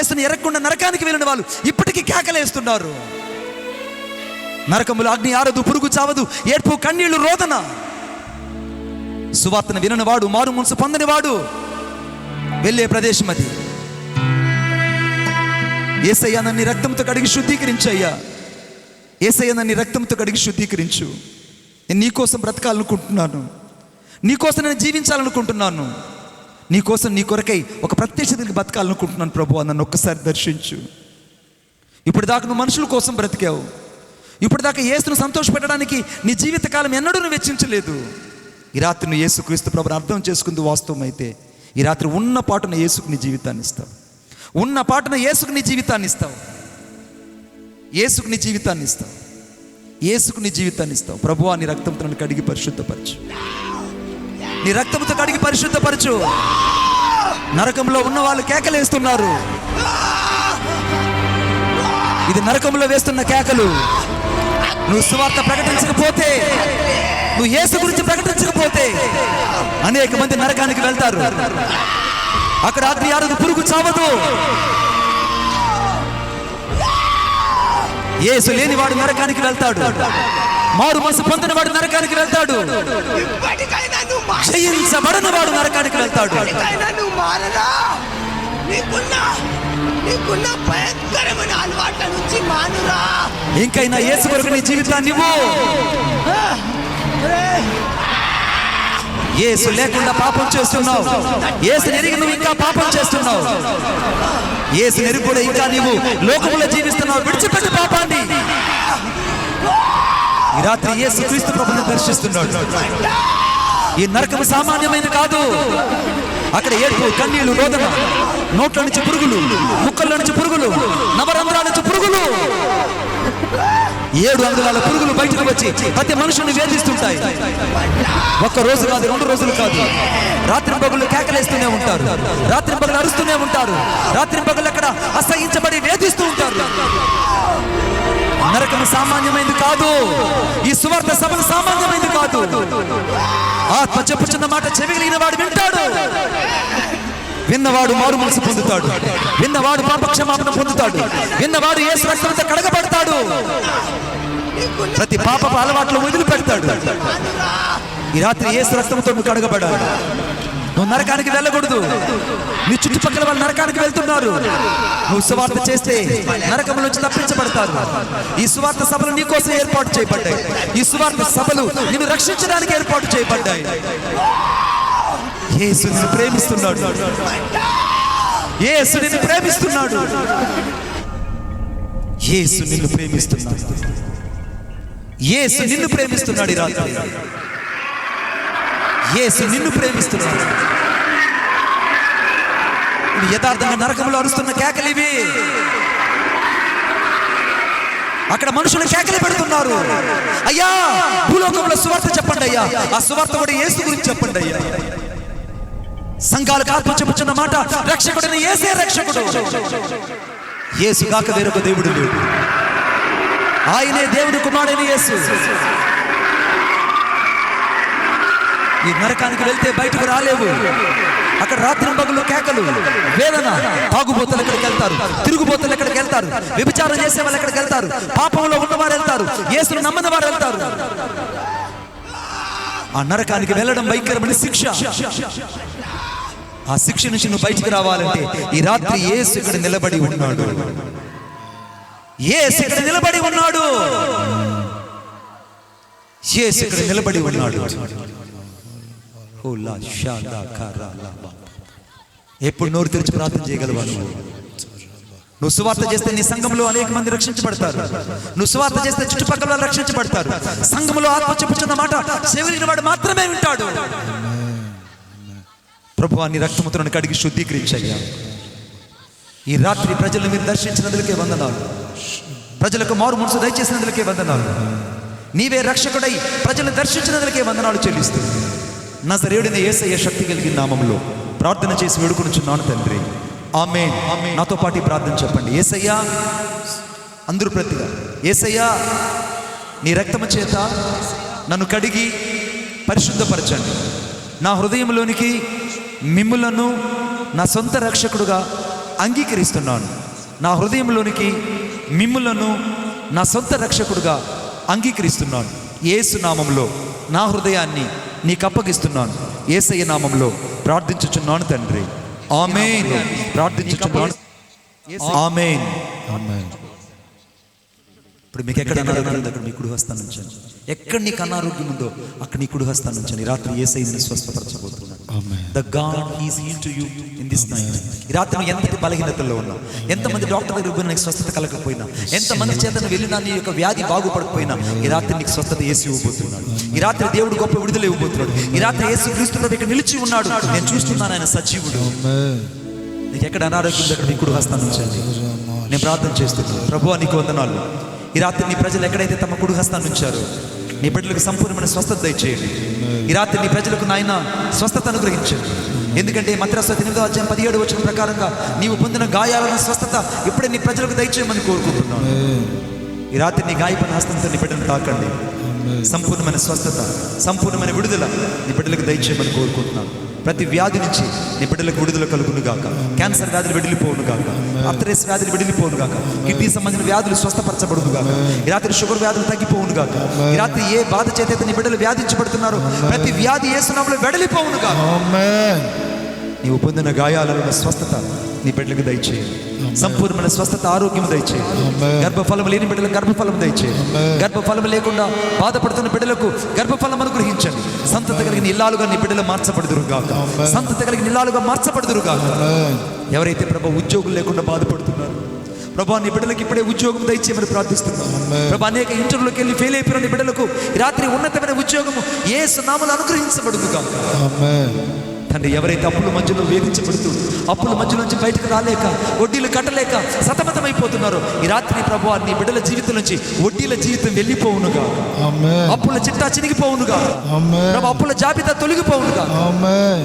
వేసిన ఎరగకుండా నరకానికి వెళ్ళిన వాళ్ళు ఇప్పటికీ కేకలేస్తున్నారు. నరకములు అగ్ని ఆరదు పురుగు చావదు ఏడ్పు కన్నీళ్ళు రోదన. సువార్తను విననివాడు మారు మనసు పొందనివాడు వెళ్ళే ప్రదేశం అది. ఏసయ్యా నన్ను రక్తంతో కడిగి శుద్ధీకరించయ్యా. ఏసయ్య నన్ను రక్తంతో కడిగి శుద్ధీకరించు. నేను నీకోసం బ్రతకాలనుకుంటున్నాను. నీకోసం నేను జీవించాలనుకుంటున్నాను. నీకోసం నీ కొరకై ఒక ప్రత్యక్షతకి బతకాలనుకుంటున్నాను ప్రభు నన్ను ఒక్కసారి దర్శించు. ఇప్పుడు దాకా నువ్వు మనుషుల కోసం బ్రతికావు. ఇప్పుడు దాకా యేసును సంతోషపెట్టడానికి నీ జీవితకాలం ఎన్నడూ నువ్వు వెచ్చించలేదు. ఈ రాత్రి నువ్వు యేసు క్రీస్తు ప్రభుని అర్థం చేసుకుంది వాస్తవం అయితే ఈ రాత్రి ఉన్న పాటున యేసుకు నీ జీవితాన్ని ఇస్తావు. ఉన్న పాటున యేసుకు నీ జీవితాన్ని ఇస్తావు. యేసుకు నీ జీవితాన్ని ఇస్తావు. యేసుకు నీ జీవితాన్ని ఇస్తావు. ప్రభువా నీ రక్తంతో నన్ను కడిగి పరిశుద్ధపరచు. నీ రక్తముతో కడిగి పరిశుద్ధపరచు. నరకంలో ఉన్న వాళ్ళు కేకలేస్తున్నారు ఇది నరకంలో వేస్తున్న కేకలు. నువ్వు సువార్త ప్రకటించకపోతే నువ్వు యేసు గురించి ప్రకటించకపోతే అనేక మంది నరకానికి వెళ్తారు. అక్కడ అగ్ని ఆరదు పురుగు చావదు. యేసు లేనివాడు నరకానికి వెళ్తాడు. మారు మనసు పొందిన వాడు నరకానికి వెళ్తాడు. జయించబడిన వాడు నరకానికి వెళ్తాడు. ఇంకైనా యేసు కొరకు నీ జీవితాన్ని యేసు లేకుండా పాపం చేస్తున్నావు. యేసు ఎరిగి నువ్వు ఇంకా పాపం చేస్తున్నావు. యేసు ఎరిగి కూడా ఇంకా నీవు లోకంలో జీవిస్తున్నావు. విడిచిపెట్టి పాపాన్ని. ఈ రాత్రి యేసు క్రీస్తు ప్రభుని దర్శిస్తున్నాడు. ఈ నరకం సామాన్యమైనది కాదు. అక్కడ ఏడుపు కన్నీళ్ళు రోదన నోట్ల నుంచి పురుగులు ముక్కల నుంచి పురుగులు నవరంధ్రాల నుంచి పురుగులు. ఏడు అంగుళాల పురుగులు బయటకు వచ్చి ప్రతి మనుషుని వేధిస్తుంటాయి. ఒక్క రోజు కాదు రెండు రోజులు కాదు. రాత్రి పగులు కేకలేస్తూనే ఉంటారు. రాత్రి పగులు అరుస్తూనే ఉంటారు. రాత్రి పగులు అక్కడ అసహించబడి వేధిస్తూ ఉంటారు. నరకము సామాన్యమైనది కాదు. ఈ సువార్త సభలు సామాన్యమైనది కాదు. ఆత్మ చెప్పుచున్న మాట చెవిగిలిన వాడు వింటాడు. విన్నవాడు మారు మనసు పొందుతాడు. విన్నవాడు పాపక్షమాపణ పొందుతాడు. విన్నవాడు ఏ రక్తంతో కడగబడతాడు. ప్రతి పాపపు అలవాట్లు వదిలిపెడతాడు. ఈ రాత్రి ఏ రక్తంతో కడగబడాలి. నువ్వు నరకానికి వెళ్ళకూడదు. నీ చుట్టుపక్కల వాళ్ళు నరకానికి వెళ్తున్నారు. నువ్వు సువార్త చేస్తే నరకం నుంచి తప్పించబడతారు. ఈ సువార్త సభలు నీ కోసం ఏర్పాటు చేయబడ్డాయి. ఈ సువార్త సభలు నిన్ను రక్షించడానికి ఏర్పాటు చేయబడ్డాయి. యేసు నిన్ను ప్రేమిస్తున్నాడు. యేసు నిన్ను ప్రేమిస్తున్నాడు. యేసు నిన్ను ప్రేమిస్తున్నాడు. యేసు నిన్ను ప్రేమిస్తున్నాడు ఈ రాత్రి. యేసు నిన్ను ప్రేమిస్తున్నాడు. ఇది యథార్థంగా నరకంలో అరుస్తున్న కేకలివి అక్కడ మనుషులు కేకలు పెడుతున్నారు. అయ్యా భూలోకంలో సువార్త చెప్పండి అయ్యా. ఆ సువార్త కూడా యేసు గురించి చెప్పండి అయ్యా. సంఘాలకు ఆత్మ చెప్పుచున్న మాట రక్షకుడిని ఏసే రక్షకుడు. యేసు కాక వేరొక దేవుడు లేడు. ఆయనే దేవుడు కుమారుడైన యేసు. ఈ నరకానికి వెళ్తే బయటకు రాలేవు. అక్కడ రాత్రి పగులు కేకలు వేదన. తాగుబోతులు ఎక్కడికి వెళ్తారు? తిరుగుబోతులు ఎక్కడికి వెళ్తారు? వ్యభిచారం చేసే వాళ్ళు ఎక్కడికి వెళ్తారు? పాపంలో ఉన్నవారు వెళ్తారు. యేసును నమ్మని వారు వెళ్తారు. ఆ నరకానికి వెళ్ళడం భయంకరమైన శిక్ష. ఆ శిక్ష నుంచి నువ్వు బయటికి రావాలంటే ఈ రాత్రి ఏసు ఇక్కడ నిలబడి ఉన్నాడు. ఏసు ఇక్కడ నిలబడి ఉన్నాడు. ఏసు ఇక్కడ నిలబడి ఉన్నాడు. ఎప్పుడు నోరు తెరిచి ప్రార్థన చేయగలవా నువ్వు? నువ్వు సువార్త చేస్తే నీ సంఘంలో అనేక మంది రక్షించబడతారు. నువ్వు సువార్త చేస్తే చుట్టుపక్కల రక్షించబడతారు. సంఘంలో ఆత్మ చెప్పుచున్న మాట చెవిలిన వాడు మాత్రమే వింటాడు. ప్రభు నీ రక్తముతో కడిగి శుద్ధీకరించయ్యా. ఈ రాత్రి ప్రజలను మీరు దర్శించినందుకే వందనాలు. ప్రజలకు మారు మనసు దయచేసినందుకే వందనాలు. నీవే రక్షకుడై ప్రజలను దర్శించినందుకే వందనాలు చెల్లిస్తూ నజరేయుడిన ఏసయ్య శక్తి కలిగిన నామంలో ప్రార్థన చేసి వేడుకొనుచున్నాను తండ్రి. ఆమె నాతో పాటు ప్రార్థన చెప్పండి. ఏసయ్యా అందరూ ప్రతిగా ఏసయ్యా నీ రక్తము చేత నన్ను కడిగి పరిశుద్ధపరచండి. నా హృదయంలోనికి మిమ్ములను నా సొంత రక్షకుడుగా అంగీకరిస్తున్నాను. నా హృదయంలోనికి మిమ్ములను నా సొంత రక్షకుడుగా అంగీకరిస్తున్నాను. యేసు నామంలో నా హృదయాన్ని నీకు అప్పగిస్తున్నాను ఏసయ్య నామంలో ప్రార్థించుచున్నాను తండ్రి. ఆమేన్. ప్రార్థించుచున్నాను. ఆమేన్. ఇప్పుడు మీకు ఎక్కడ అనారోగ్యం అక్కడ మీ కుడి హస్తాన్ని ఉంచండి ఎక్కడ నీకు అనారోగ్యం ఉందో అక్కడ నీ కుడి హస్తాన్ని ఉంచండి రాత్రి ఏ సైజుని స్వస్థపరచబోతున్నాడు. The God is heal to you in ఈ రాత్రి నువ్వు ఎంతటి బలహీనతల్లో ఉన్నావు? ఎంతమంది డాక్టర్ దగ్గర పోయినా నీకు స్వస్థత కలగకపోయినా? ఎంతమంది చేతను వెళ్ళినా నీ యొక్క వ్యాధి బాగుపడకపోయినా? ఈ రాత్రి నీకు స్వస్థత వేసి ఇవ్వబోతున్నాడు. ఈ రాత్రి దేవుడు గొప్ప విడుదల ఇవ్వబోతున్నాడు. ఈ రాత్రి యేసు క్రీస్తు ఇక్కడ నిలిచి ఉన్నాడు. నేను చూస్తున్నాను ఆయన సజీవుడు. నీకు ఎక్కడ అనారోగ్యం దగ్గర అక్కడ నీ కుడి హస్తాన్ని ఉంచండి. నేను ప్రార్థన చేస్తున్నాను. ప్రభు నీకు వందనాలు. ఈ రాత్రి నీ ప్రజలు ఎక్కడైతే తమ కుడు హస్తాన్ని ఉంచారో నీ బిడ్డలకు సంపూర్ణమైన స్వస్థత దయచేయండి. ఈ రాత్రి నీ ప్రజలకు నాయన స్వస్థత అనుగ్రహించండి. ఎందుకంటే మద్రాసు ఎనిమిదో అధ్యాయం పదిహేడు వచ్చిన ప్రకారంగా నీవు పొందిన గాయాలను స్వస్థత ఇప్పుడే నీ ప్రజలకు దయచేయమని కోరుకుంటున్నాను. ఈ రాత్రి నీ గాయపడిన హస్తంతో నీ బిడ్డను తాకండి. సంపూర్ణమైన స్వస్థత సంపూర్ణమైన విడుదల నీ బిడ్డలకు దయచేయమని కోరుకుంటున్నాను. ప్రతి వ్యాధి నుంచి నీ బిడ్డలకు విడుదల కలుగును గాక. క్యాన్సర్ వ్యాధులు వెడిలిపోను గాక. ఆర్థరైస్ వ్యాధులు వెడిలిపోను గాక. కిడ్నీ సంబంధించిన వ్యాధులు స్వస్థపరచబడును గాక. ఈ రాత్రి షుగర్ వ్యాధులు తగ్గిపోవును గాక. ఈ రాత్రి ఏ బాధ చేత నీ బిడ్డలు వ్యాధించబడుతున్నారో ప్రతి వ్యాధి ఏ సునాములో వెడలిపోవును గాక. నీవు పొందిన గాయాలలో స్వస్థత నీ బిడ్డలకు దయచేయండి సంపూర్ణమైన స్వస్థత ఆరోగ్యం దయచేయండి గర్భఫలం లేని బిడ్డలకు గర్భఫలం దయచేయండి గర్భఫలం లేకుండా బాధపడుతున్న బిడ్డలకు గర్భఫలం అనుగ్రహించండి. సంతత కలిగిన ఇల్లాలుగా నీ బిడ్డలు మార్చబడుదురు గాక. సంతత కలిగిన ఇల్లాలుగా మార్చబడుదురు గాక. ఎవరైతే ప్రభు ఉద్యోగులు లేకుండా బాధపడుతున్నారు ప్రభా నీ బిడ్డలకు ఇప్పుడే ఉద్యోగం దయచేయమని ప్రార్థిస్తున్నాం. ప్రభా అనేక ఇంటర్వ్యూకి వెళ్ళి ఫెయిల్ అయిపోయిన బిడ్డలకు రాత్రి ఉన్నతమైన ఉద్యోగము ఏ సునాములు అనుగ్రహించబడుదు గాక తండ్రి ఎవరైతే అప్పుల మధ్యలో వేధించబడుతూ అప్పుల మధ్యలో నుంచి బయటకు రాలేక వడ్డీలు కట్టలేక సతమతమైపోతున్నారో ఈ రాత్రి ప్రభు నీ బిడ్డల జీవితం నుంచి వడ్డీల జీవితం వెళ్ళిపోవునుగా. అప్పుల చిట్టా చినిగిపోవునుగా. అప్పుల జాబితా తొలగిపోవునుగా.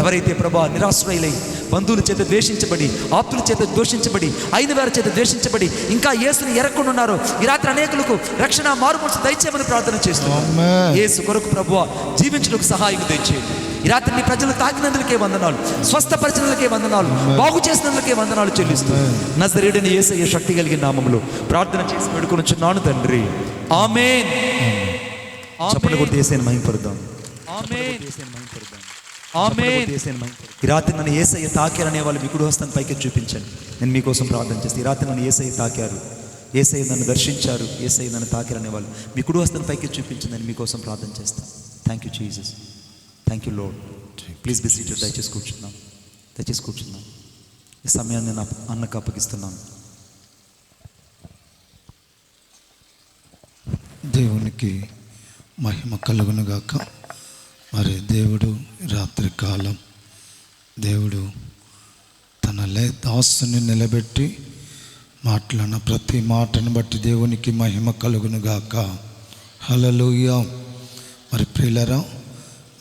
ఎవరైతే ప్రభా నిరాశ్రయులై బంధువుల చేత ద్వేషించబడి ఆప్తుల చేత దోషించబడి అయిన వారి చేత ద్వేషించబడి ఇంకా యేసుని ఎరక్కుండా ఉన్నారో ఈ రాత్రి అనేకులకు రక్షణ మారుమూర్చి దయచేయమని ప్రార్థన చేస్తున్నాం. యేసు కొరకు ప్రభు జీవించడానికి సహాయం దయచేయండి. ఈ రాత్రి నీ ప్రజలు తాకినందులకే వందనాలు స్వస్థపరిచినందులకే వందనాలు బాగు చేసినందులకే వందనాలు చెల్లిస్తూ నజరేడని యేసయ్య శక్తి కలిగిన నామములో ప్రార్థన చేసి పెడుకొనుచున్నాను తండ్రి. ఆమేన్. చప్పటి కొట్టి ఏసైని మహింపరుద్దాం. ఆమేన్. ఈ రాత్రి నన్ను ఏసయ్య తాకారనే వాళ్ళు మీ కుడి హస్తం పైకి చూపించండి. నేను మీకోసం ప్రార్థన చేస్తాను ఈ రాత్రి నన్ను ఏసయ్య తాకారు. ఏసయ్య నన్ను దర్శించారు. ఏసయ్య నన్ను తాకారనే వాళ్ళు మీ కుడి హస్తం పైకి చూపించండి. నేను మీకోసం ప్రార్థన చేస్తాను thank you Jesus thank you Lord please be seated దయచేసి కూర్చున్నాం దయచేసి కూర్చున్నాం ఈ సమయాన్ని నేను అన్నకు అప్పగిస్తున్నాను దేవునికి మహిమ కలుగునుగాక మరి దేవుడు రాత్రి కాలం దేవుడు తన లే దాసుని నిలబెట్టి మాట్లాడిన ప్రతి మాటను బట్టి దేవునికి మహిమ కలుగునుగాక హలలుయ మరి ప్రియులరా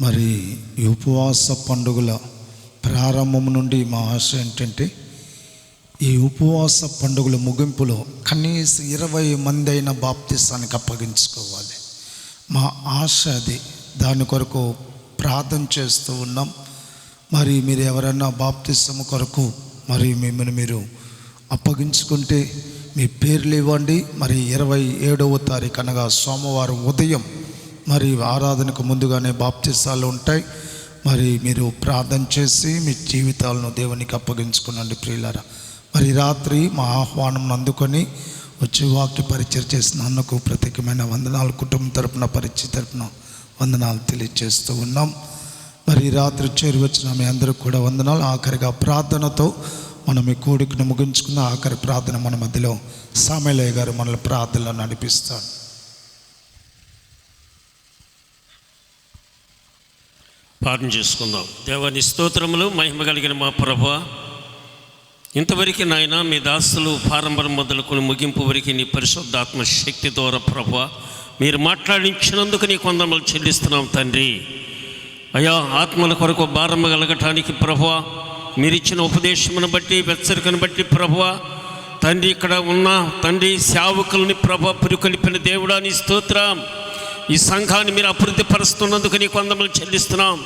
మరి ఈ ఉపవాస పండుగల ప్రారంభం నుండి మా ఆశ ఏంటంటే ఈ ఉపవాస పండుగల ముగింపులో కనీసం ఇరవై మంది అయిన బాప్తిస్తానికి అప్పగించుకోవాలి. మా ఆశ అది. దాని కొరకు ప్రార్థన చేస్తూ ఉన్నాం. మరి మీరు ఎవరైనా బాప్తిస్తం కొరకు మరి మిమ్మల్ని మీరు అప్పగించుకుంటే మీ పేర్లు ఇవ్వండి. మరి ఇరవై ఏడవ తారీఖు అనగా సోమవారం ఉదయం మరి ఆరాధనకు ముందుగానే బాప్తిస్తాలు ఉంటాయి. మరి మీరు ప్రార్థన చేసి మీ జీవితాలను దేవునికి అప్పగించుకునండి ప్రియులారా. మరి రాత్రి మా ఆహ్వానం అందుకొని వచ్చి వాక్య పరిచయం చేసిన అన్నకు ప్రత్యేకమైన వందనాలు కుటుంబం తరపున పరిచయ తరపున వందనాలు తెలియజేస్తూ ఉన్నాం. మరి రాత్రి చేరి వచ్చిన మీ అందరికి కూడా వందనాలు. ఆఖరిగా ప్రార్థనతో మనం ఈ కోడికను ముగించుకున్న ఆఖరి ప్రార్థన మన మధ్యలో సామేలయ్య గారు మనల్ని ప్రార్థనలో నడిపిస్తాడు. పాఠం చేసుకుందాం. దేవాని స్తోత్రములు మహిమ కలిగిన మా ప్రభ ఇంతవరకు నాయన మీ దాసులు ప్రారంభం మొదలుకొని ముగింపు వరకు నీ పరిశుద్ధాత్మ శక్తి ద్వారా ప్రభ మీరు మాట్లాడించినందుకు నీ కొందమలు చెల్లిస్తున్నాం తండ్రి. అయా ఆత్మల కొరకు భారం కలగటానికి ప్రభు మీరిచ్చిన ఉపదేశమును బట్టి వెచ్చరికను బట్టి ప్రభు తండ్రి ఇక్కడ ఉన్న తండ్రి సేవకుల్ని ప్రభ పురుకొలిపిన దేవుడా నీ స్తోత్రం. ఈ సంఘాన్ని మీరు అభివృద్ధి పరుస్తున్నందుకు నీ చెల్లిస్తున్నాం.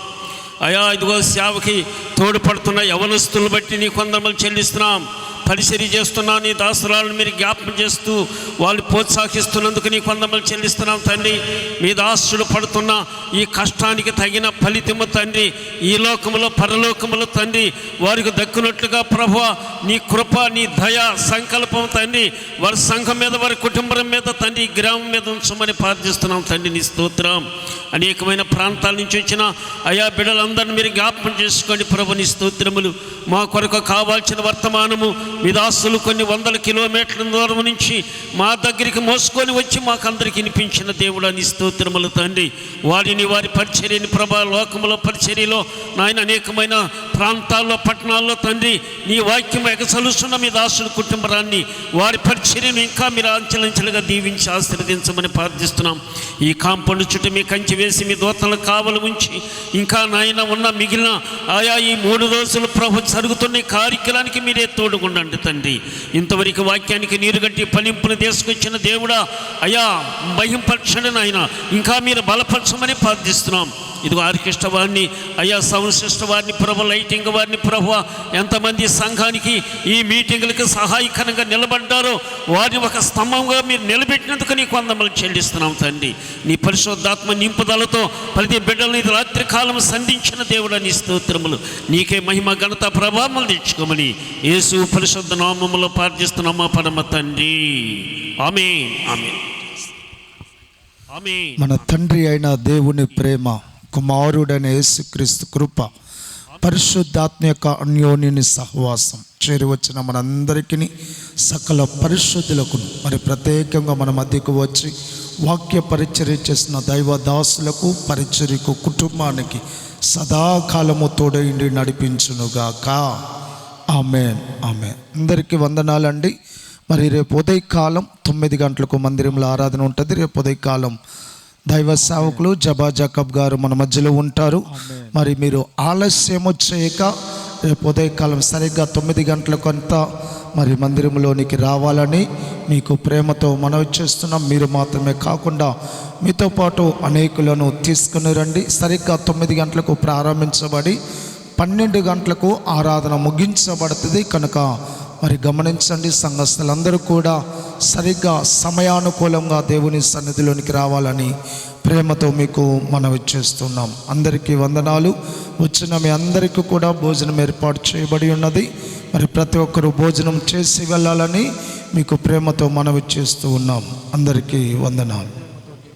అయా ఇదిగో సేవకి తోడ్పడుతున్న యవనస్తులను బట్టి నీ కొందమలు చెల్లిస్తున్నాం. పరిచర్య చేస్తున్నా నీ దాసురాలను మీరు జ్ఞాపం చేస్తూ వాళ్ళు ప్రోత్సాహిస్తున్నందుకు నీ కొందమలు చెల్లిస్తున్నాం తండ్రి. మీ దాసులు పడుతున్న ఈ కష్టానికి తగిన ఫలితము తండ్రి. ఈ లోకములో పరలోకములు తండ్రి వారికి దక్కునట్లుగా ప్రభు నీ కృప నీ దయ సంకల్పం తండ్రి. వారి సంఘం మీద వారి కుటుంబం మీద తండ్రి గ్రామం మీద ఉంచమని ప్రార్థిస్తున్నాం తండ్రి నీ స్తోత్రం. అనేకమైన ప్రాంతాల నుంచి వచ్చిన అయా బిడ్డలందరినీ మీరు జ్ఞాపకం చేసుకోండి ప్రభుని స్తోత్రములు. మా కొరకు కావాల్సిన వర్తమానము మీ దాసులు కొన్ని వందల కిలోమీటర్ల దూరం నుంచి మా దగ్గరికి మోసుకొని వచ్చి మాకందరికి వినిపించిన దేవుడు అని స్తోత్రములు తండ్రి. వారిని వారి పరిచర్యని ప్రభా లోకములో పరిచర్యలో నాయన అనేకమైన ప్రాంతాల్లో పట్టణాల్లో తండ్రి నీ వాక్యం ఎగసలుస్తున్న మీ దాసుల కుటుంబరాన్ని వారి పరిచర్యను ఇంకా మీరు ఆంచలంచలుగా దీవించి ఆశీర్వదించమని ప్రార్థిస్తున్నాం. ఈ కాంపౌండ్ చుట్టూ మీ కంచి వేసి మీ దూతలు కావలు ఉంచి ఇంకా నాయన ఉన్న మిగిలిన ఆయా ఈ మూడు రోజులు ప్రభు జరుగుతున్న కార్యక్రమానికి మీరే తోడుకుండండి తండ్రి. ఇంతవరకు వాక్యానికి నీరుగట్టి ఫలింపును తీసుకొచ్చిన దేవుడా అయా మహింపరచండి నాయన ఇంకా మీరు బలపరచమని ప్రార్థిస్తున్నాం. ఇదిగో ఆర్కెస్ట్ర వారిని అయ్యా సౌండ్ సిస్టమ్ వారిని ప్రభు లైటింగ్ వారిని ప్రభు ఎంతమంది సంఘానికి ఈ మీటింగులకు సహాయకరంగా నిలబడ్డారో వారిని ఒక స్తంభంగా మీరు నిలబెట్టినందుకు నీ కొందమలు చెల్లిస్తున్నాం తండ్రి. నీ పరిశుద్ధాత్మ నింపుదలతో ప్రతి బిడ్డలను ఇది రాత్రికాలం సంధించిన దేవుడు నీ స్తోత్రములు. నీకే మహిమ ఘనత ప్రభావములు తెచ్చుకోమని యేసు పరిశుద్ధ నామములో ప్రార్థిస్తున్నామా పరమ తండ్రి. ఆమె ఆమె ఆమె మన తండ్రి అయిన దేవుని ప్రేమ కుమారుడైన యేసుక్రీస్తు కృప పరిశుద్ధాత్మ యొక్క అన్యోన్యుని సహవాసం. చేరువచ్చిన మనందరికీ సకల పరిశుద్ధులకు మరి ప్రత్యేకంగా మన మధ్యకు వచ్చి వాక్య పరిచర్య చేసిన దైవ దాసులకు పరిచర్యకు కుటుంబానికి సదాకాలము తోడైండి నడిపించునుగాక. ఆమె ఆమె అందరికీ వందనాలండి. మరి రేపు ఉదయకాలం తొమ్మిది గంటలకు మందిరంలో ఆరాధన ఉంటుంది. రేపు ఉదయకాలం దైవ సేవకులు జబా జకబ్ గారు మన మధ్యలో ఉంటారు. మరి మీరు ఆలస్యము చేయక రేపు ఉదయకాలం సరిగ్గా తొమ్మిది గంటలకంతా మరి మందిరంలోనికి రావాలని మీకు ప్రేమతో మనవి చేస్తున్నాం. మీరు మాత్రమే కాకుండా మీతో పాటు అనేకులను తీసుకుని రండి. సరిగ్గా తొమ్మిది గంటలకు ప్రారంభించబడి పన్నెండు గంటలకు ఆరాధన ముగించబడుతుంది. కనుక మరి గమనించండి సంఘస్థులందరూ కూడా సరిగ్గా సమయానుకూలంగా దేవుని సన్నిధిలోనికి రావాలని ప్రేమతో మీకు మనవి చేస్తున్నాం. అందరికీ వందనాలు. వచ్చిన మీ అందరికీ కూడా భోజనం ఏర్పాటు చేయబడి ఉన్నది. మరి ప్రతి ఒక్కరూ భోజనం చేసి వెళ్ళాలని మీకు ప్రేమతో మనవి చేస్తూ ఉన్నాం. అందరికీ వందనాలు.